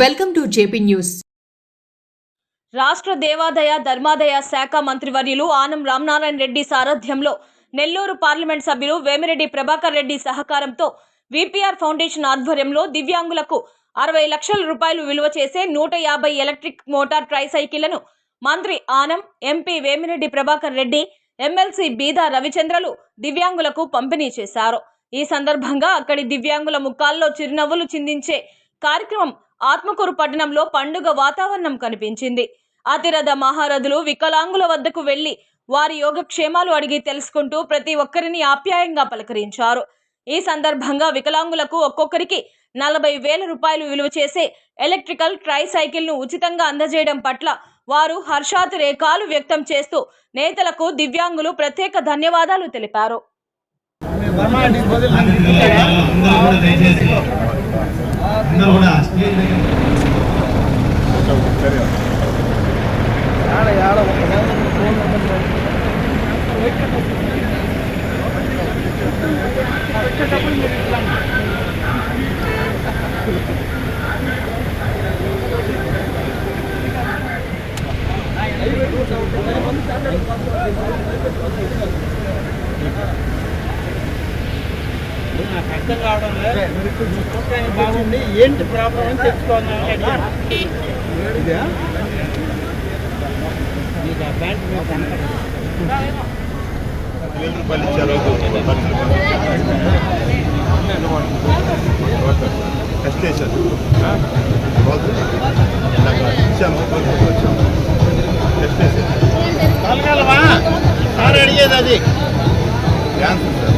Welcome to JP news. రాష్ట్ర దేవాదాయ ధర్మాదాయ శాఖ మంత్రివర్యులు ఆనం రామనారాయణ రెడ్డి సారథ్యంలో నెల్లూరు పార్లమెంట్ సభ్యులు వేమిరెడ్డి ప్రభాకర్ రెడ్డి సహకారంతో విపిఆర్ ఫౌండేషన్ ఆధ్వర్యంలో దివ్యాంగులకు అరవై లక్షల రూపాయలు విలువ చేసే నూట యాభై ఎలక్ట్రిక్ మోటార్ ట్రైసైకిళ్ళను మంత్రి ఆనం ఎంపీ వేమిరెడ్డి ప్రభాకర్ రెడ్డి ఎమ్మెల్సీ బీదా రవిచంద్రలు దివ్యాంగులకు పంపిణీ చేశారు. ఈ సందర్భంగా అక్కడి దివ్యాంగుల ముఖాల్లో చిరునవ్వులు చిందించే కార్యక్రమం ఆత్మకూరు పట్టణంలో పండుగ వాతావరణం కనిపించింది. అతిరథ మహారథులు వికలాంగుల వద్దకు వెళ్ళి వారి యోగక్షేమాలు అడిగి తెలుసుకుంటూ ప్రతి ఒక్కరిని ఆప్యాయంగా పలకరించారు. ఈ సందర్భంగా వికలాంగులకు ఒక్కొక్కరికి నలభై వేల రూపాయలు విలువ చేసే ఎలక్ట్రికల్ ట్రై సైకిల్ను ఉచితంగా అందజేయడం పట్ల వారు హర్షాతిరేకాలు వ్యక్తం చేస్తూ నేతలకు దివ్యాంగులు ప్రత్యేక ధన్యవాదాలు తెలిపారు. అందరూ కూడా దయచేసి అందరూ కూడా నాకు అర్థం కావడం లేదు బాగుంది ఏంటి ప్రాబ్లం అని అడిగాను. మీకు ఆ బ్యాంక్ మీద. స్టేషన్ ఇచ్చాము స్టేషన్ అడిగేది అది క్యాన్సర్ సార్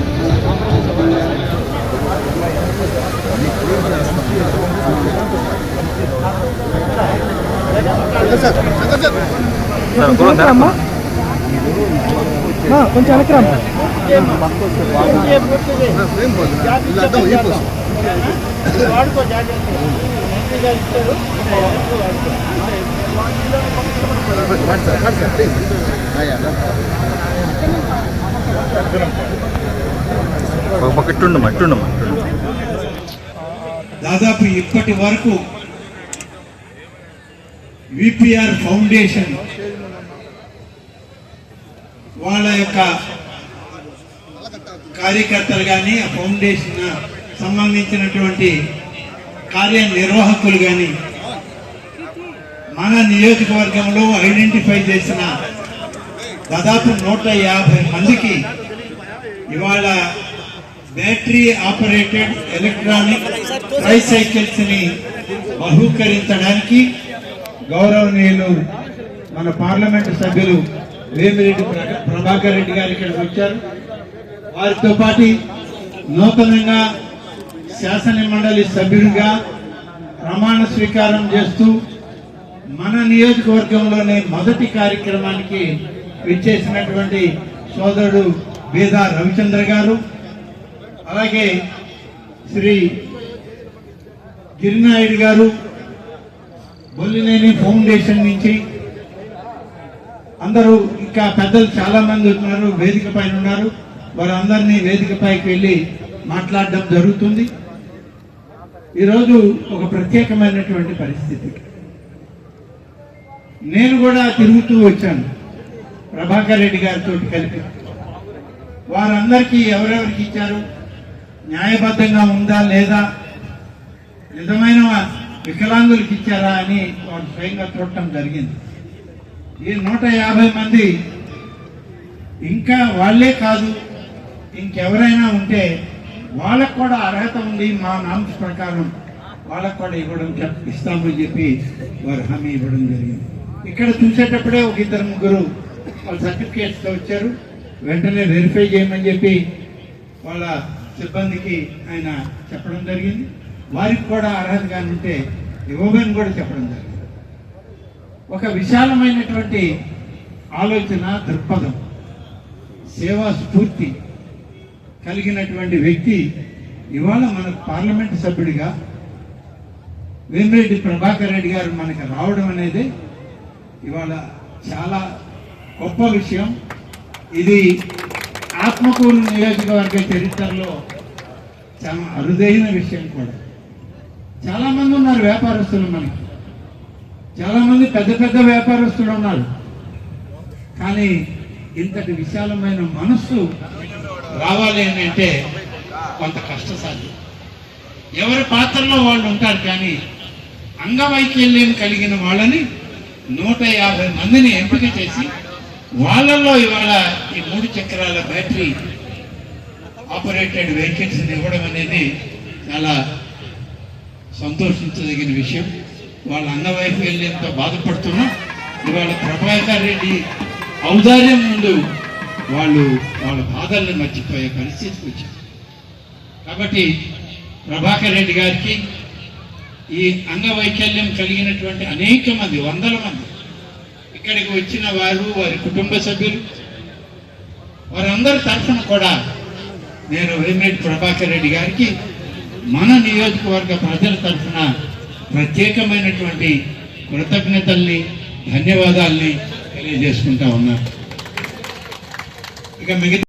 గారు ఇచ్చారు వాడుకో. ఒక పక్క ఇట్టుండమ్మా ఇట్టుండమ్మా దాదాపు ఇప్పటి వరకు విపిఆర్ ఫౌండేషన్ వాళ్ళ యొక్క కార్యకర్తలు కానీ ఆ ఫౌండేషన్ సంబంధించినటువంటి కార్యనిర్వాహకులు కానీ మన నియోజకవర్గంలో ఐడెంటిఫై చేసిన దాదాపు నూట యాభై మందికి ఇవాళ బ్యాటరీ ఆపరేటెడ్ ఎలక్ట్రానిక్ ట్రైసైకిల్స్ని బహూకరించడానికి గౌరవనీయులు మన పార్లమెంటు సభ్యులు వేమిరెడ్డి ప్రభాకర్ రెడ్డి గారు ఇక్కడికి వచ్చారు. వారితో పాటు నూతనంగా శాసన మండలి సభ్యుడిగా ప్రమాణ స్వీకారం చేస్తూ మన నియోజకవర్గంలోనే మొదటి కార్యక్రమానికి విచ్చేసినటువంటి సోదరుడు బీదా రవిచంద్ర గారు. అలాగే శ్రీ గిరినాయుడు గారు బొల్లినేని ఫౌండేషన్ నుంచి అందరూ ఇంకా పెద్దలు చాలా మంది ఉన్నారు వేదిక పైన ఉన్నారు. వారందరినీ వేదిక పైకి వెళ్ళి మాట్లాడడం జరుగుతుంది. ఈరోజు ఒక ప్రత్యేకమైనటువంటి పరిస్థితి. నేను కూడా తిరుగుతూ వచ్చాను ప్రభాకర్ రెడ్డి గారితో కలిపి. వారందరికీ ఎవరెవరికి ఇచ్చారు? న్యాయబద్ధంగా ఉందా లేదా? నిజమైన వికలాంగులకు ఇచ్చారా అని వారు స్వయంగా చూడటం జరిగింది. ఈ నూట యాభై మంది ఇంకా వాళ్ళే కాదు ఇంకెవరైనా ఉంటే వాళ్ళకు కూడా అర్హత ఉంది మా నామ్స్ ప్రకారం. వాళ్ళకు కూడా ఇవ్వడం ఇస్తామని చెప్పి వారు హామీ ఇవ్వడం జరిగింది. ఇక్కడ చూసేటప్పుడే ఒక ఇద్దరు ముగ్గురు వాళ్ళ సర్టిఫికేట్స్తో వచ్చారు. వెంటనే వెరిఫై చేయమని చెప్పి వాళ్ళ సిబ్బందికి ఆయన చెప్పడం జరిగింది. వారికి కూడా అర్హతగా ఉంటే ఇవ్వమని కూడా చెప్పడం జరిగింది. ఒక విశాలమైనటువంటి ఆలోచన దృక్పథం సేవా స్ఫూర్తి కలిగినటువంటి వ్యక్తి ఇవాళ మన పార్లమెంట్ సభ్యుడిగా వేమిరెడ్డి ప్రభాకర్ రెడ్డి గారు మనకి రావడం అనేది ఇవాళ చాలా గొప్ప విషయం. ఇది ఆత్మకూరు నియోజకవర్గ చరిత్రలో చాలా అరుదైన విషయం కూడా. చాలామంది ఉన్నారు వ్యాపారస్తులు మనకి. చాలామంది పెద్ద పెద్ద వ్యాపారస్తులు ఉన్నారు. కానీ ఇంతటి విశాలమైన మనస్సు రావాలి అని అంటే కొంత కష్టసాధ్యం. ఎవరి పాత్రలో వాళ్ళు ఉంటారు కానీ అంగవైకల్యం కలిగిన వాళ్ళని నూట యాభై మందిని ఎంపిక చేసి వాళ్ళల్లో ఇవాళ మూడు చక్రాల బ్యాటరీ ఆపరేటెడ్ వెహికల్స్ ఇవ్వడం అనేది చాలా సంతోషించదగిన విషయం. వాళ్ళ అంగవైకల్యంతో బాధపడుతున్నా. ఇవాళ ప్రభాకర్ రెడ్డి ఔదార్యం ముందు వాళ్ళు వాళ్ళ బాధల్ని మర్చిపోయే పరిస్థితికి వచ్చారు. కాబట్టి ప్రభాకర్ రెడ్డి గారికి ఈ అంగవైకల్యం కలిగినటువంటి అనేక మంది వందల మంది ఇక్కడికి వచ్చిన వారు వారి కుటుంబ సభ్యులు వారందరి తరఫున కూడా నేను వేమిరెడ్డి ప్రభాకర్ రెడ్డి గారికి మన నియోజకవర్గ ప్రజల తరఫున ప్రత్యేకమైనటువంటి కృతజ్ఞతల్ని ధన్యవాదాల్ని తెలియజేసుకుంటా ఉన్నాను ఇక మిగతా